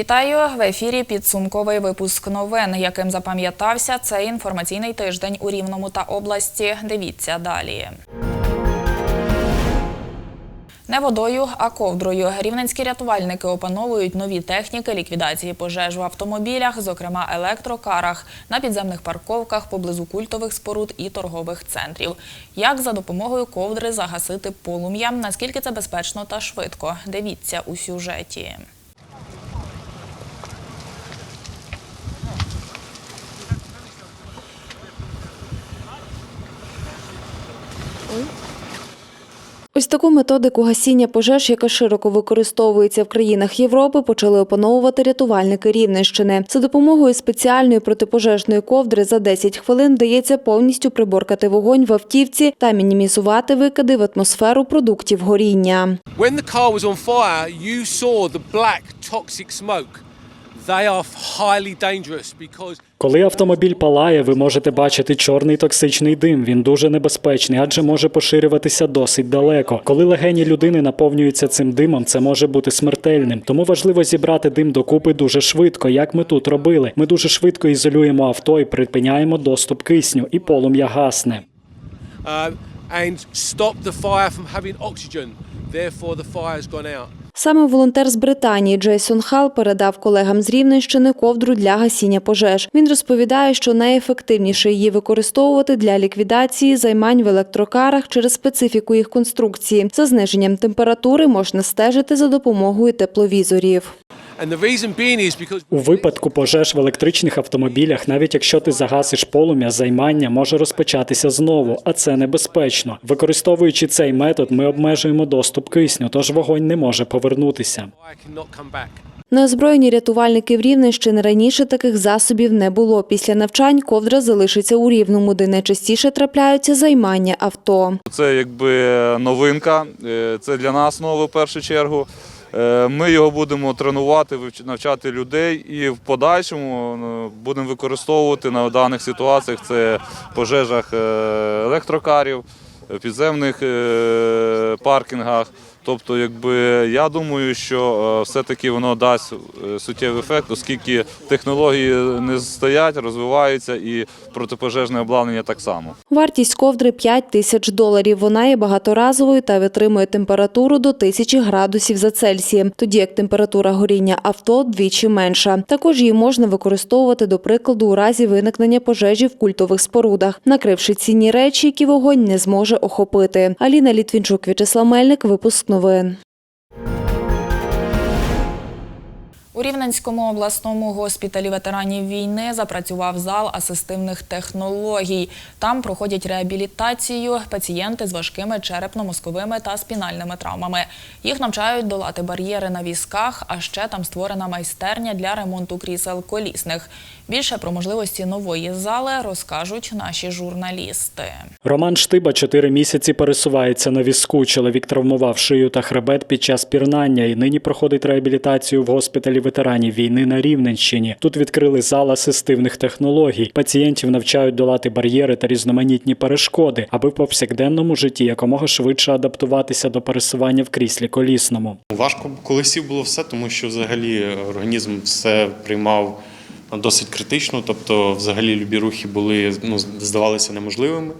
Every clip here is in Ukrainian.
Вітаю в ефірі. Підсумковий випуск новин, яким запам'ятався цей інформаційний тиждень у Рівному та області. Дивіться далі. Не водою, а ковдрою. Рівненські рятувальники опановують нові техніки ліквідації пожеж в автомобілях, зокрема електрокарах, на підземних парковках поблизу культових споруд і торгових центрів. Як за допомогою ковдри загасити полум'я, наскільки це безпечно та швидко? Дивіться у сюжеті. Ось таку методику гасіння пожеж, яка широко використовується в країнах Європи, почали опановувати рятувальники Рівненщини. За допомогою спеціальної протипожежної ковдри за 10 хвилин вдається повністю приборкати вогонь в автівці та мінімізувати викиди в атмосферу продуктів горіння. When the car was on fire, you saw the black. Коли автомобіль палає, ви можете бачити чорний токсичний дим. Він дуже небезпечний, адже може поширюватися досить далеко. Коли легені людини наповнюються цим димом, це може бути смертельним. Тому важливо зібрати дим докупи дуже швидко, як ми тут робили. Ми дуже швидко ізолюємо авто і припиняємо доступ кисню, і полум'я гасне. uh, and stop the fire from having oxygen. Therefore, the fire's gone out. Саме волонтер з Британії Джейсон Хал передав колегам з Рівненщини ковдру для гасіння пожеж. Він розповідає, що найефективніше її використовувати для ліквідації займань в електрокарах через специфіку їх конструкції. За зниженням температури можна стежити за допомогою тепловізорів. And the reason being is because У випадку пожеж в електричних автомобілях, навіть якщо ти загасиш полум'я, займання може розпочатися знову, а це небезпечно. Використовуючи цей метод, ми обмежуємо доступ кисню, тож вогонь не може повернутися. fire cannot. Неозброєні рятувальники в Рівненщини раніше таких засобів не було. Після навчань ковдра залишиться у Рівному, де найчастіше трапляються займання авто. Це якби новинка, е, це для нас нове в першу чергу. Е, Ми його будемо тренувати, навчати людей і в подальшому ну, будемо використовувати на даних ситуаціях. Це пожежах е, електрокарів, е, підземних е, паркінгах. Тобто, якби я думаю, що е, все-таки воно дасть е, суттєвий ефект, оскільки технології не стоять, розвиваються і протипожежне обладнання так само. Вартість ковдри 5 тисяч доларів. Вона є багаторазовою та витримує температуру до 1000 градусів за Цельсієм, тоді як температура горіння авто двічі менша. Також її можна використовувати, до прикладу, у разі виникнення пожежі в культових спорудах, накривши цінні речі, які вогонь не зможе охопити. Аліна Літвінчук, В'ячеслав Мельник, випуск новин. У Рівненському обласному госпіталі ветеранів війни запрацював зал асистивних технологій. Там проходять реабілітацію пацієнти з важкими черепно-мозковими та спінальними травмами. Їх навчають долати бар'єри на візках, а ще там створена майстерня для ремонту крісел колісних. Більше про можливості нової зали розкажуть наші журналісти. Роман Штиба чотири місяці пересувається на візку. Чоловік травмував шию та хребет під час пірнання і нині проходить реабілітацію в госпіталі ветеранів війни на Рівненщині. Тут відкрили зал асистивних технологій. Пацієнтів навчають долати бар'єри та різноманітні перешкоди, аби в повсякденному житті якомога швидше адаптуватися до пересування в кріслі колісному. Важко коли сів було все, тому що взагалі організм все приймав досить критично, тобто взагалі любі рухи були ну, здавалися неможливими.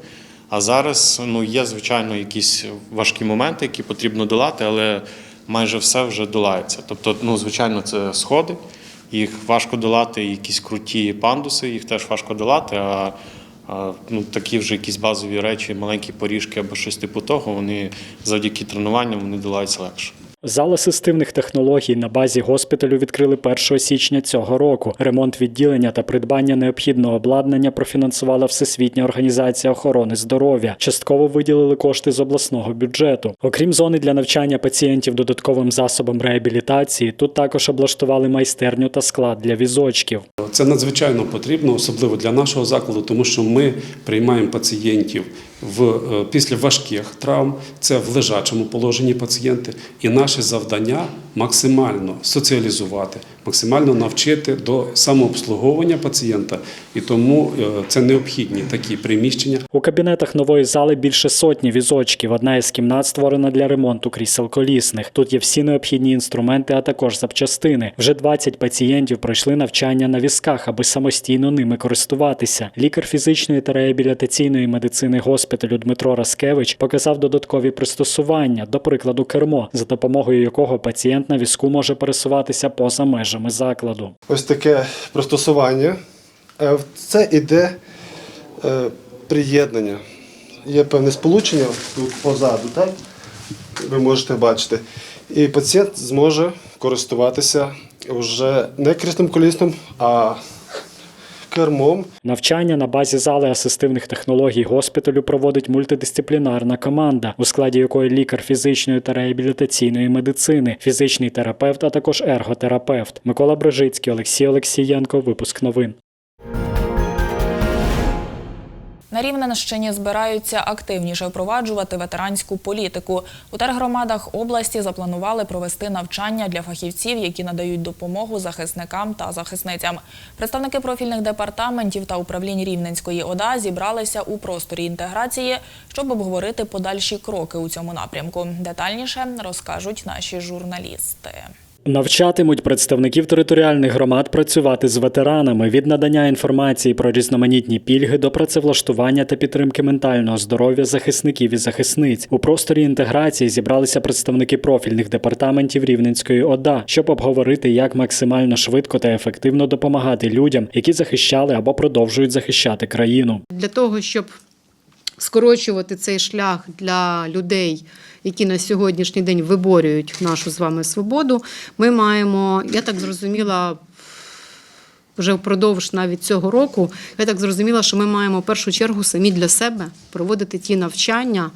А зараз ну, є, звичайно, якісь важкі моменти, які потрібно долати, але майже все вже долається. Тобто, ну, звичайно, це сходи, їх важко долати, якісь круті пандуси, їх теж важко долати. А, а ну, такі вже якісь базові речі, маленькі поріжки або щось типу того, вони завдяки тренуванням вони долаються легше. Зал асистивних технологій на базі госпіталю відкрили 1 січня цього року. Ремонт відділення та придбання необхідного обладнання профінансувала Всесвітня організація охорони здоров'я. Частково виділили кошти з обласного бюджету. Окрім зони для навчання пацієнтів додатковим засобом реабілітації, тут також облаштували майстерню та склад для візочків. Це надзвичайно потрібно, особливо для нашого закладу, тому що ми приймаємо пацієнтів в, е, після важких травм, це в лежачому положенні пацієнти. І наше завдання максимально соціалізувати, максимально навчити до самообслуговування пацієнта, і тому е, це необхідні такі приміщення. У кабінетах нової зали більше сотні візочків. Одна із кімнат створена для ремонту крісел колісних. Тут є всі необхідні інструменти, а також запчастини. Вже 20 пацієнтів пройшли навчання на візках, аби самостійно ними користуватися. Лікар фізичної та реабілітаційної медицини госпіталю Дмитро Раскевич показав додаткові пристосування, до прикладу, кермо, за допомогою якого пацієнт на візку може пересуватися поза межами закладу. ось таке пристосування. Е, Це іде е, приєднання. Є певне сполучення тут позаду, так? Ви можете бачити. І пацієнт зможе користуватися вже не кріслом колісним, а кермом. Навчання на базі зали асистивних технологій госпіталю проводить мультидисциплінарна команда, у складі якої лікар фізичної та реабілітаційної медицини, фізичний терапевт, а також ерготерапевт. Микола Брижицький, Олексій Олексієнко. Випуск новин. На Рівненщині збираються активніше впроваджувати ветеранську політику. У тергромадах області запланували провести навчання для фахівців, які надають допомогу захисникам та захисницям. Представники профільних департаментів та управлінь Рівненської ОДА зібралися у просторі інтеграції, щоб обговорити подальші кроки у цьому напрямку. Детальніше розкажуть наші журналісти. Навчатимуть представників територіальних громад працювати з ветеранами від надання інформації про різноманітні пільги до працевлаштування та підтримки ментального здоров'я захисників і захисниць. У просторі інтеграції зібралися представники профільних департаментів Рівненської ОДА, щоб обговорити, як максимально швидко та ефективно допомагати людям, які захищали або продовжують захищати країну. для того, щоб скорочувати цей шлях для людей, які на сьогоднішній день виборюють нашу з вами свободу, ми маємо, я так зрозуміла. Вже впродовж навіть цього року, я так зрозуміла, що ми маємо в першу чергу самі для себе проводити ті навчання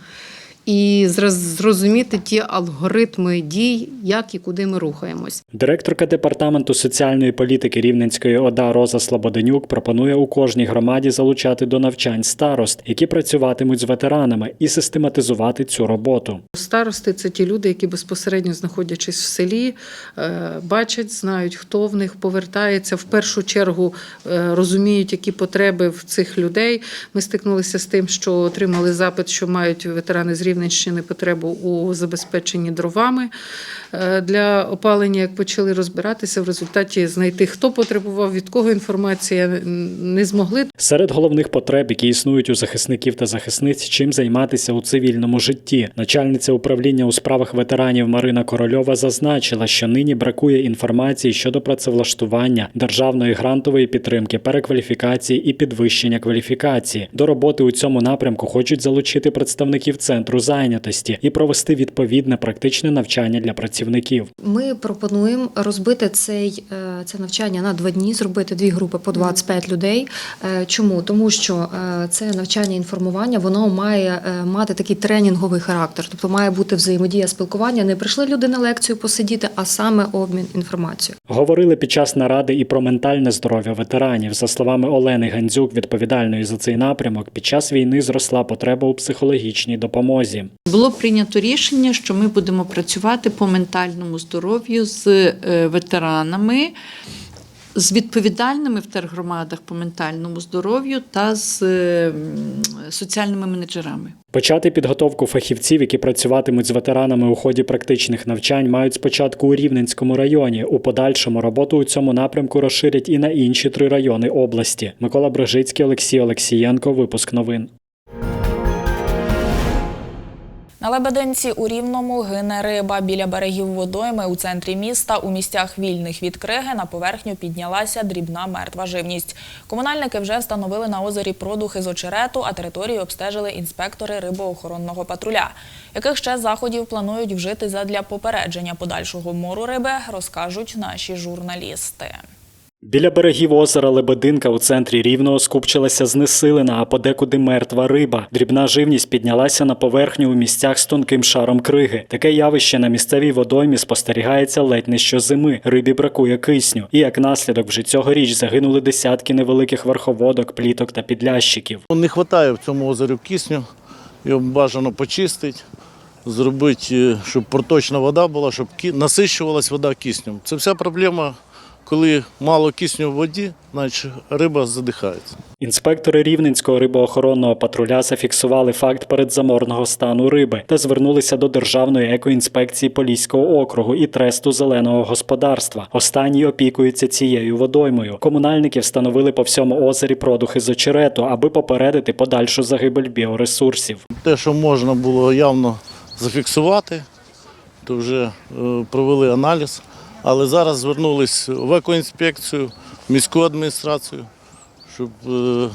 і зроз- зрозуміти ті алгоритми дій, як і куди ми рухаємось. Директорка департаменту соціальної політики Рівненської ОДА Роза Слободенюк пропонує у кожній громаді залучати до навчань старост, які працюватимуть з ветеранами, і систематизувати цю роботу. Старости це ті люди, які безпосередньо знаходячись в селі, е, бачать, знають, хто в них повертається. В першу чергу е, розуміють, які потреби в цих людей. Ми стикнулися з тим, що отримали запит, що мають ветерани з Рівненщини потребу у забезпеченні дровами е, для опалення. Як почали розбиратися, в результаті знайти, хто потребував, від кого інформація не змогли. Серед головних потреб, які існують у захисників та захисниць, чим займатися у цивільному житті. Начальниця управління у справах ветеранів Марина Корольова зазначила, що нині бракує інформації щодо працевлаштування, державної грантової підтримки, перекваліфікації і підвищення кваліфікації. До роботи у цьому напрямку хочуть залучити представників центру зайнятості і провести відповідне практичне навчання для працівників. Ми пропонуємо розбити цей, е, це навчання на два дні, зробити дві групи по 25 людей. Е, Чому? Тому що е, це навчання інформування, воно має мати такий тренінговий характер, тобто має бути взаємодія спілкування. Не прийшли люди на лекцію посидіти, а саме обмін інформацією. Говорили під час наради і про ментальне здоров'я ветеранів. За словами Олени Гандзюк, відповідальної за цей напрямок, під час війни зросла потреба у психологічній допомозі. Було прийнято рішення, що ми будемо працювати по ментальному здоров'ю з е, ветеранами, з відповідальними в тергромадах по ментальному здоров'ю та з е, соціальними менеджерами. Почати підготовку фахівців, які працюватимуть з ветеранами у ході практичних навчань, мають спочатку у Рівненському районі. У подальшому роботу у цьому напрямку розширять і на інші три райони області. Микола Брижицький, Олексій Олексієнко. Випуск новин. На Лебединці у Рівному гине риба. Біля берегів водойми у центрі міста у місцях вільних від криги на поверхню піднялася дрібна мертва живність. Комунальники вже встановили на озері продухи з очерету, а територію обстежили інспектори рибоохоронного патруля. Яких ще заходів планують вжити задля попередження подальшого мору риби, розкажуть наші журналісти. Біля берегів озера Лебединка у центрі Рівного скупчилася знесилена, а подекуди мертва риба. Дрібна живність піднялася на поверхню у місцях з тонким шаром криги. Таке явище на місцевій водоймі спостерігається ледь не щозими. Рибі бракує кисню. І як наслідок вже цьогоріч загинули десятки невеликих верховодок, пліток та підлящиків. Не вистачає в цьому озері кисню, його бажано почистити. зробити, е, щоб проточна вода була, щоб насищувалась вода киснем. Це вся проблема, коли мало кисню в воді, значить риба задихається. Інспектори Рівненського рибоохоронного патруля зафіксували факт передзаморного стану риби та звернулися до Державної екоінспекції Поліського округу і тресту зеленого господарства. Останні опікуються цією водоймою. Комунальники встановили по всьому озері продухи з очерету, аби попередити подальшу загибель біоресурсів. Те, що можна було явно зафіксувати, то вже е, провели аналіз. Але зараз звернулись в екоінспекцію, в міську адміністрацію, щоб е, е,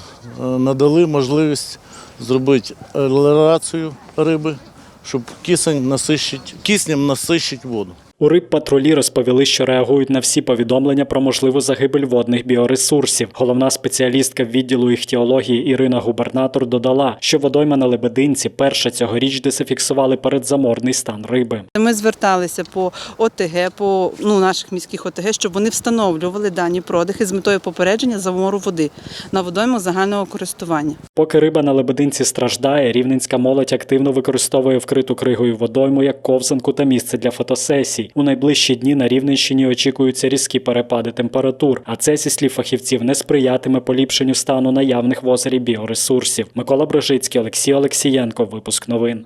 надали можливість зробити елерацію риби, щоб кисень насищить, киснем насищить воду. У рибпатрулі розповіли, що реагують на всі повідомлення про можливу загибель водних біоресурсів. Головна спеціалістка відділу іхтіології Ірина Губернатор додала, що водойма на Лебединці перша цьогоріч, де зафіксували передзаморний стан риби. Ми зверталися по ОТГ, по ну, наших міських ОТГ, щоб вони встановлювали дані продихи з метою попередження замору води на водоймах загального користування. Поки риба на Лебединці страждає, рівненська молодь активно використовує вкриту кригою водойму як ковзанку та місце для фотосесій. У найближчі дні на Рівненщині очікуються різкі перепади температур, а це, зі слів фахівців, не сприятиме поліпшенню стану наявних в озері біоресурсів. Микола Брожицький, Олексій Олексієнко. Випуск новин.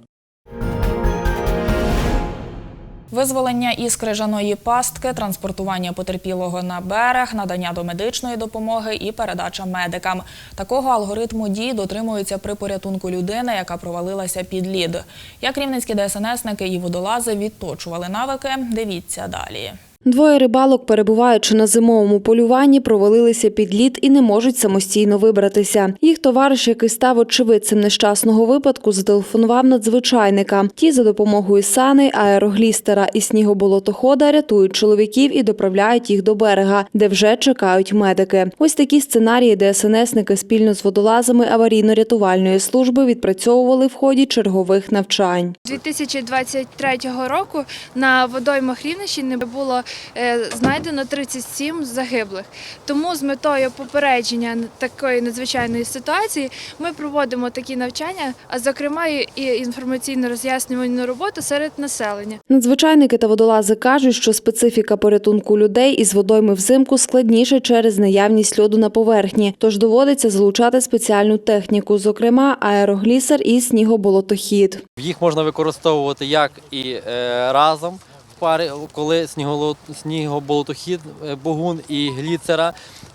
Визволення із крижаної пастки, транспортування потерпілого на берег, надання домедичної допомоги і передача медикам. Такого алгоритму дій дотримуються при порятунку людини, яка провалилася під лід. Як рівненські ДСНСники і водолази відточували навики, дивіться далі. Двоє рибалок, перебуваючи на зимовому полюванні, провалилися під лід і не можуть самостійно вибратися. Їх товариш, який став очевидцем нещасного випадку, зателефонував надзвичайника. Ті за допомогою сани, аероглістера і снігоболотохода рятують чоловіків і доправляють їх до берега, де вже чекають медики. Ось такі сценарії ДСНСники спільно з водолазами аварійно-рятувальної служби відпрацьовували в ході чергових навчань. 2023 року на водоймах Рівненщини було знайдено 37 загиблих. Тому з метою попередження такої надзвичайної ситуації ми проводимо такі навчання, а зокрема і інформаційно-роз'яснювальну роботу серед населення. Надзвичайники та водолази кажуть, що специфіка порятунку людей із водойми взимку складніше через наявність льоду на поверхні, тож доводиться залучати спеціальну техніку, зокрема аероглісер і снігоболотохід. Їх можна використовувати як і е, разом в парі, коли снігоболотохід, е, богун і гліцера.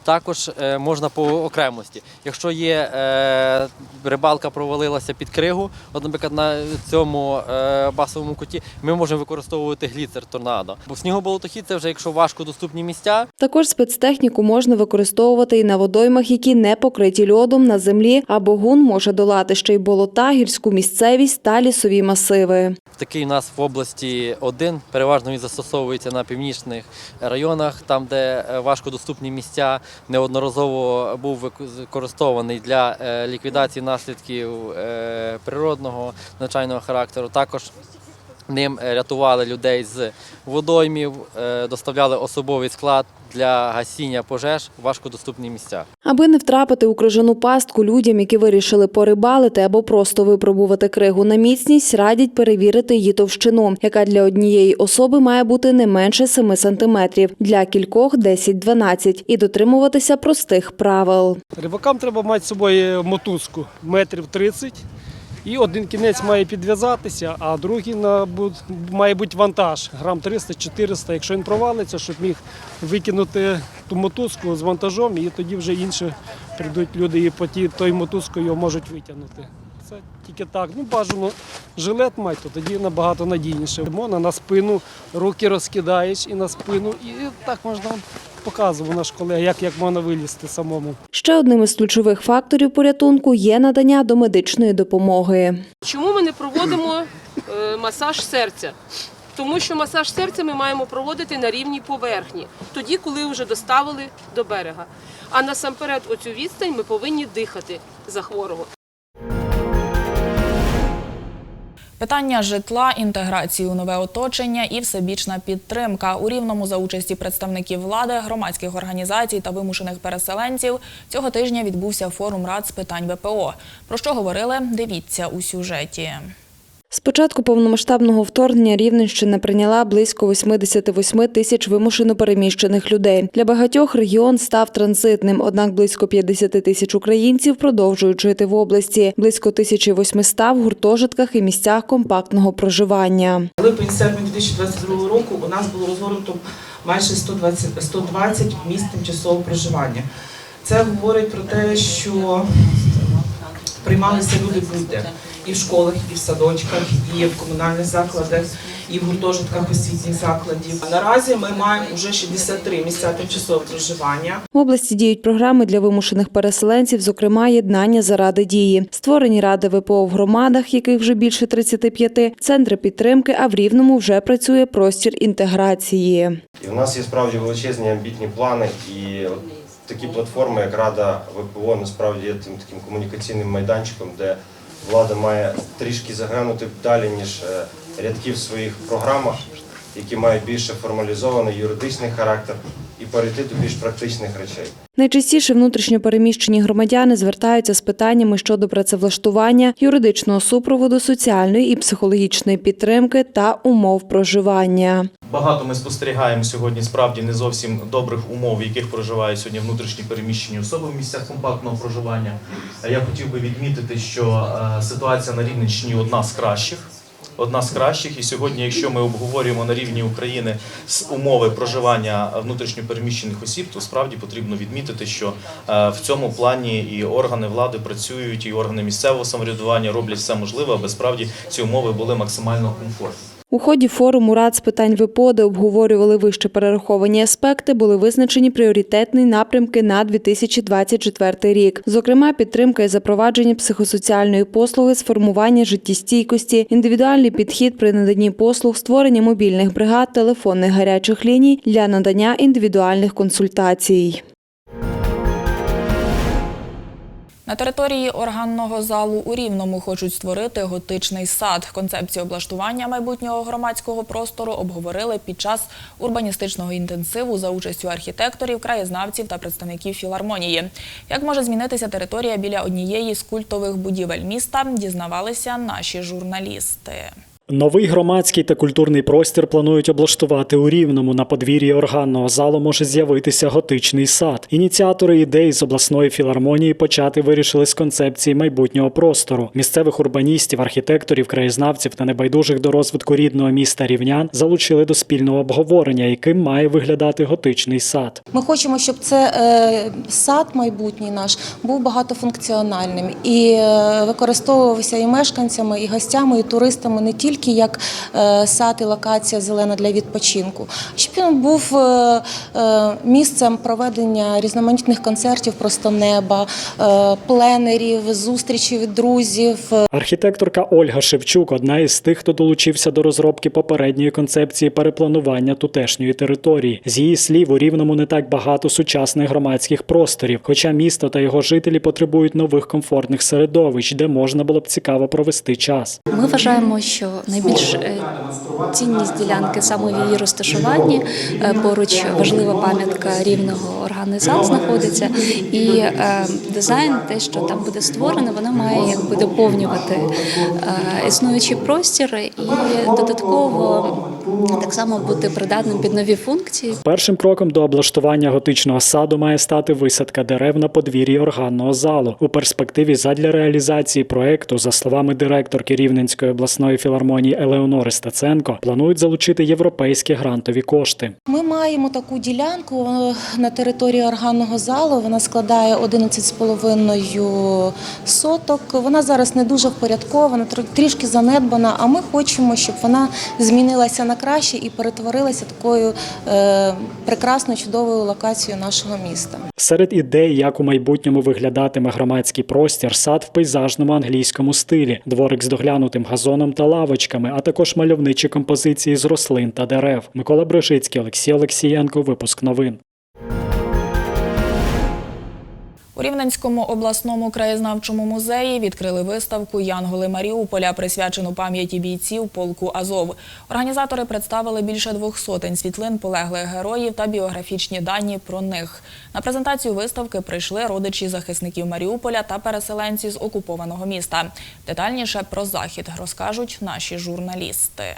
Також е, можна по окремості. Якщо є е, рибалка провалилася під кригу, от, наприклад, на цьому е, басовому куті, ми можемо використовувати гліцер торнадо. Бо снігоболотохід це вже якщо важко доступні місця, Також спецтехніку можна використовувати і на водоймах, які не покриті льодом на землі, а богун може долати ще й болота, гірську місцевість та лісові масиви. Такий у нас в області один. Переважно він застосовується на північних районах, там, де е, важкодоступні місця. Неодноразово був використований для е, ліквідації наслідків е, природного навчального характеру. Також ним е, рятували людей з водоймів, е, доставляли особовий склад для гасіння пожеж в важкодоступні місця. Аби не втрапити у крижану пастку, людям, які вирішили порибалити або просто випробувати кригу на міцність, радять перевірити її товщину, яка для однієї особи має бути не менше 7 сантиметрів, для кількох 10-12 і дотримуватися простих правил. Рибакам треба мати з собою мотузку метрів 30. І один кінець має підв'язатися, а другий має бути вантаж грам 300-400. Якщо він провалиться, щоб міг викинути ту мотузку з вантажом, і тоді вже інші прийдуть люди і по ті, той мотузкою його можуть витягнути. Це тільки так. Ну, бажано жилет мати, то тоді набагато надійніше. Можна на спину, руки розкидаєш і на спину. І так можна показував наш колега, як, як можна вилізти самому. Ще одним із ключових факторів порятунку є надання домедичної допомоги. Чому ми не проводимо е, масаж серця? Тому що масаж серця ми маємо проводити на рівній поверхні, тоді, коли вже доставили до берега. А насамперед, оцю відстань ми повинні дихати за хворого. Питання житла, інтеграції у нове оточення і всебічна підтримка. У Рівному за участі представників влади, громадських організацій та вимушених переселенців цього тижня відбувся форум рад з питань ВПО. Про що говорили? Дивіться у сюжеті. З початку повномасштабного вторгнення Рівненщина прийняла близько 88 тисяч вимушено переміщених людей. Для багатьох регіон став транзитним, однак близько 50 тисяч українців продовжують жити в області. Близько 1800 в гуртожитках і місцях компактного проживання. Липень-серпень 2022 року у нас було розгорнуто майже 120, 120 місць тимчасового проживання. Це говорить про те, що приймалися люди будь-де і в школах, і в садочках, і в комунальних закладах, і в гуртожитках освітніх закладів. Наразі ми маємо вже 63 місця тимчасового проживання. В області діють програми для вимушених переселенців, зокрема єднання заради дії. Створені ради ВПО в громадах, яких вже більше 35, центри підтримки, а в Рівному вже працює простір інтеграції. І в нас є справді величезні амбітні плани, і от такі платформи, як Рада ВПО, насправді є тим таким комунікаційним майданчиком, де влада має трішки заглянути далі, ніж е, рядки в своїх програмах, які мають більше формалізований юридичний характер, і перейти до більш практичних речей. Найчастіше внутрішньо переміщені громадяни звертаються з питаннями щодо працевлаштування, юридичного супроводу, соціальної і психологічної підтримки та умов проживання. Багато ми спостерігаємо сьогодні справді не зовсім добрих умов, в яких проживають сьогодні внутрішні переміщені особи в місцях компактного проживання. А Я хотів би відмітити, що е, ситуація на Рівненщині одна з кращих. Одна з кращих, і сьогодні, якщо ми обговорюємо на рівні України умови проживання внутрішньопереміщених осіб, то справді потрібно відмітити, що е, в цьому плані і органи влади працюють, і органи місцевого самоврядування роблять все можливе, аби справді ці умови були максимально комфортні. У ході форуму рад з питань ВПО, де обговорювали вище перераховані аспекти, були визначені пріоритетні напрямки на 2024 рік. Зокрема, підтримка і запровадження психосоціальної послуги, сформування життєстійкості, індивідуальний підхід при наданні послуг, створення мобільних бригад, телефонних гарячих ліній для надання індивідуальних консультацій. На території органного залу у Рівному хочуть створити готичний сад. Концепцію облаштування майбутнього громадського простору обговорили під час урбаністичного інтенсиву за участю архітекторів, краєзнавців та представників філармонії. Як може змінитися територія біля однієї з культових будівель міста, дізнавалися наші журналісти. Новий громадський та культурний простір планують облаштувати у Рівному. На подвір'ї органного залу може з'явитися готичний сад. Ініціатори ідеї з обласної філармонії почати вирішили з концепції майбутнього простору. Місцевих урбаністів, архітекторів, краєзнавців та небайдужих до розвитку рідного міста рівнян залучили до спільного обговорення, яким має виглядати готичний сад. Ми хочемо, щоб це е, сад майбутній наш був багатофункціональним і е, використовувався і мешканцями, і гостями, і туристами не тільки як е, сад і локація зелена для відпочинку, щоб він був е, е, місцем проведення різноманітних концертів просто неба, пленерів, зустрічей від друзів, Архітекторка Ольга Шевчук одна із тих, хто долучився до розробки попередньої концепції перепланування тутешньої території. З її слів, у рівному не так багато сучасних громадських просторів, хоча місто та його жителі потребують нових комфортних середовищ, де можна було б цікаво провести час. Ми вважаємо, що найбільш е, цінність ділянки саме в її розташуванні. Е, Поруч важлива пам'ятка рівного зал знаходиться, і е, дизайн, те, що там буде створено, воно має якби доповнювати е, існуючий простір і додатково так само бути придатним під нові функції. Першим кроком до облаштування готичного саду має стати висадка дерев на подвір'ї органного залу. У перспективі задля реалізації проекту, за словами директорки Рівненської обласної філармонії Елеонори Стеценко, планують залучити європейські грантові кошти. Ми маємо таку ділянку е, на території органного залу. Вона складає 11,5 соток. Вона зараз не дуже впорядкована, тр- трішки занедбана. А ми хочемо, щоб вона змінилася на краще і перетворилася такою е, прекрасною чудовою локацією нашого міста. Серед ідей, як у майбутньому виглядатиме громадський простір, сад в пейзажному англійському стилі, дворик з доглянутим газоном та лавочками, а також мальовничі композиції з рослин та дерев. Микола Брижицький, Олексій Олексієнко. Випуск новин. У Рівненському обласному краєзнавчому музеї відкрили виставку Янголи Маріуполя, присвячену пам'яті бійців полку Азов. Організатори представили більше двох сотень світлин полеглих героїв та біографічні дані про них. На презентацію виставки прийшли родичі захисників Маріуполя та переселенці з окупованого міста. Детальніше про захід розкажуть наші журналісти.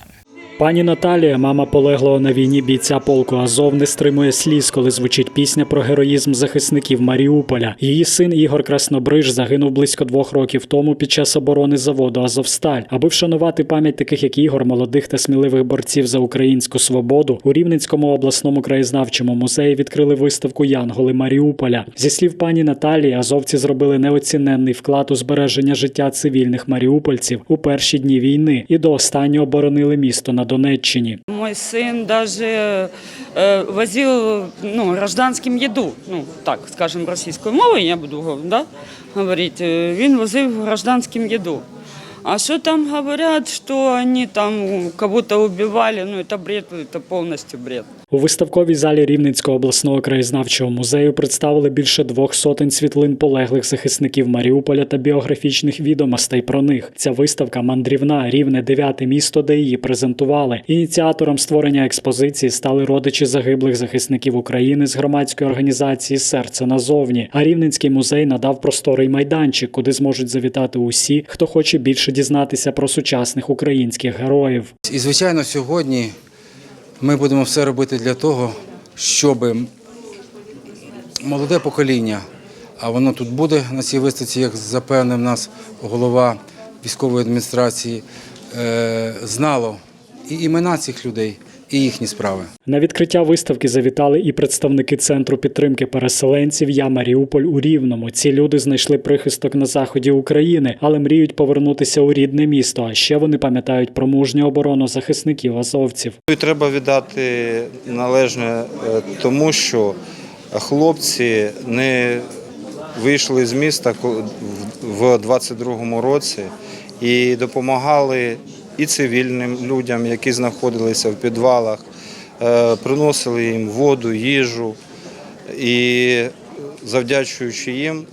Пані Наталія, мама полеглого на війні бійця полку Азов, не стримує сліз, коли звучить пісня про героїзм захисників Маріуполя. Її син Ігор Краснобриж загинув близько двох років тому під час оборони заводу Азовсталь. Аби вшанувати пам'ять таких як Ігор, молодих та сміливих борців за українську свободу, у Рівненському обласному краєзнавчому музеї відкрили виставку Янголи Маріуполя. Зі слів пані Наталії, азовці зробили неоціненний вклад у збереження життя цивільних маріупольців у перші дні війни і до останнього боронили місто на Донеччині. Мой сын даже э, возил ну, гражданским еду, ну так, скажем, российскую мову, я буду да, говорить, э, він возив гражданским еду. А что там говорят, что они там кого-то убивали, ну это бред, это полностью бред. У виставковій залі Рівненського обласного краєзнавчого музею представили більше двох сотень світлин полеглих захисників Маріуполя та біографічних відомостей про них. Ця виставка мандрівна, рівне дев'яте місто, де її презентували. Ініціатором створення експозиції стали родичі загиблих захисників України з громадської організації Серце назовні. А Рівненський музей надав просторий майданчик, куди зможуть завітати усі, хто хоче більше дізнатися про сучасних українських героїв. І, звичайно, сьогодні ми будемо все робити для того, щоб молоде покоління, а воно тут буде на цій виставці, як запевнив нас голова військової адміністрації, е, знало і імена цих людей, і їхні справи. На відкриття виставки завітали і представники центру підтримки переселенців Я Маріуполь у Рівному. Ці люди знайшли прихисток на заході України, але мріють повернутися у рідне місто. А ще вони пам'ятають про мужню оборону захисників азовців. І треба віддати належне е, тому, що хлопці не вийшли з міста в 22-му році і допомагали і цивільним людям, які знаходилися в підвалах, е, приносили їм воду, їжу. І завдячуючи їм,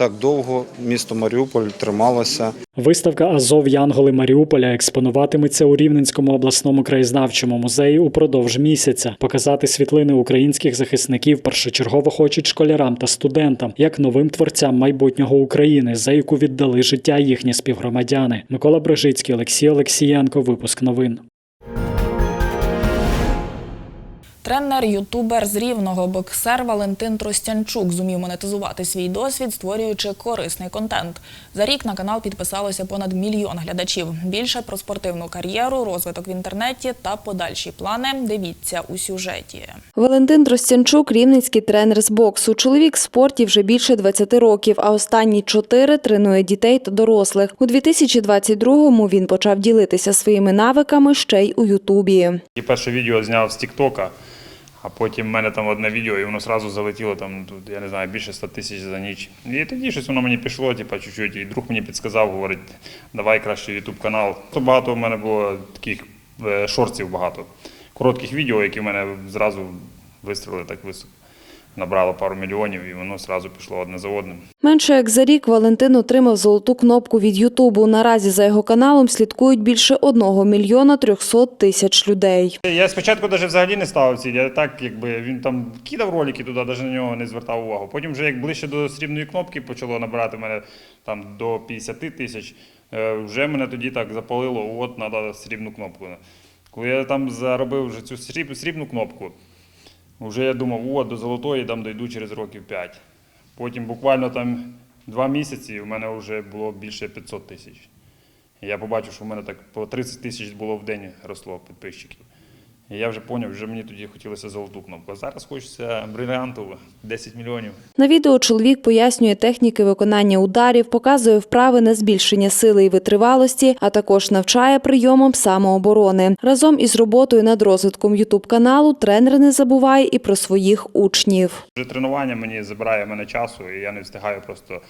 так довго місто Маріуполь трималося. Виставка Азов Янголи Маріуполя експонуватиметься у Рівненському обласному краєзнавчому музеї упродовж місяця. Показати світлини українських захисників першочергово хочуть школярам та студентам, як новим творцям майбутнього України, за яку віддали життя їхні співгромадяни. Микола Брежицький, Олексій Олексієнко. Випуск новин. Тренер, ютубер з рівного боксер Валентин Тростянчук зумів монетизувати свій досвід, створюючи корисний контент. За рік на канал підписалося понад мільйон глядачів. Більше про спортивну кар'єру, розвиток в інтернеті та подальші плани. Дивіться у сюжеті. Валентин Тростянчук – рівненський тренер з боксу. Чоловік в спорті вже більше 20 років, а останні чотири тренує дітей та дорослих. У 2022-му він почав ділитися своїми навиками ще й у Ютубі. Перше відео зняв з Тіктока, а потім в мене там одне відео, і воно одразу залетіло там, я не знаю, більше 100 тисяч за ніч. І тоді щось воно мені пішло, типа, чуть-чуть, і друг мені підсказав, говорить, давай краще YouTube канал. То багато в мене було таких шорців багато, коротких відео, які в мене зразу вистрілили так високо. Набрало пару мільйонів, і воно одразу пішло одне за одним. Менше як за рік Валентин отримав золоту кнопку від Ютубу. Наразі за його каналом слідкують більше 1 мільйона 300 тисяч людей. Я спочатку навіть взагалі не ставив ціль, я так якби він там кидав ролики туди, навіть на нього не звертав увагу. Потім вже як ближче до срібної кнопки почало набирати мене там до 50 тисяч, е, вже мене тоді так запалило, от треба срібну кнопку. Коли я там заробив вже цю сріб, срібну кнопку, вже я думав, о, до золотої там дойду через років 5. Потім буквально там два місяці у мене вже було більше 500 тисяч. Я побачив, що в мене так по 30 тисяч було в день росло підписчиків. І я вже зрозумів, вже мені тоді хотілося золоту кнопку. А зараз хочеться бриліантову 10 мільйонів. На відео чоловік пояснює техніки виконання ударів, показує вправи на збільшення сили і витривалості, а також навчає прийомам самооборони. Разом із роботою над розвитком ютуб каналу тренер не забуває і про своїх учнів. Вже тренування мені забирає мене часу, і я не встигаю просто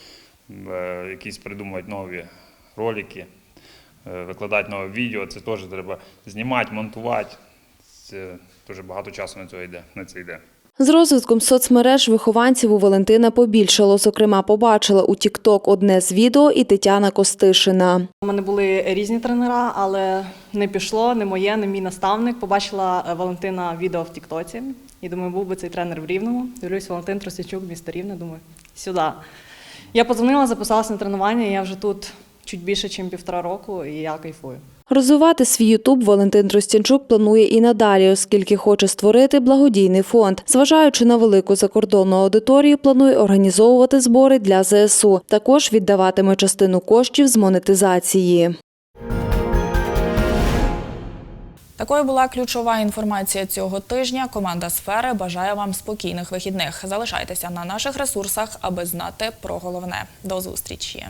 е, якісь придумувати нові ролики, е, викладати нове відео. Це теж треба знімати, монтувати. Дуже багато часу на це йде. На це йде. З розвитком соцмереж вихованців у Валентина побільшало. Зокрема, побачила у TikTok одне з відео і Тетяна Костишина. У мене були різні тренера, але не пішло, не моє, не мій наставник. Побачила е, Валентина відео в Тіктоці і думаю, був би цей тренер в Рівному. Дивлюсь, Валентин Тростячук, місто Рівне, думаю, сюди. Я подзвонила, записалася на тренування, і я вже тут чуть більше, ніж півтора року, і я кайфую. Розвивати свій Ютуб Валентин Тростянчук планує і надалі, оскільки хоче створити благодійний фонд. Зважаючи на велику закордонну аудиторію, планує організовувати збори для ЗСУ. Також віддаватиме частину коштів з монетизації. Такою була ключова інформація цього тижня. Команда сфери бажає вам спокійних вихідних. Залишайтеся на наших ресурсах, аби знати про головне. До зустрічі.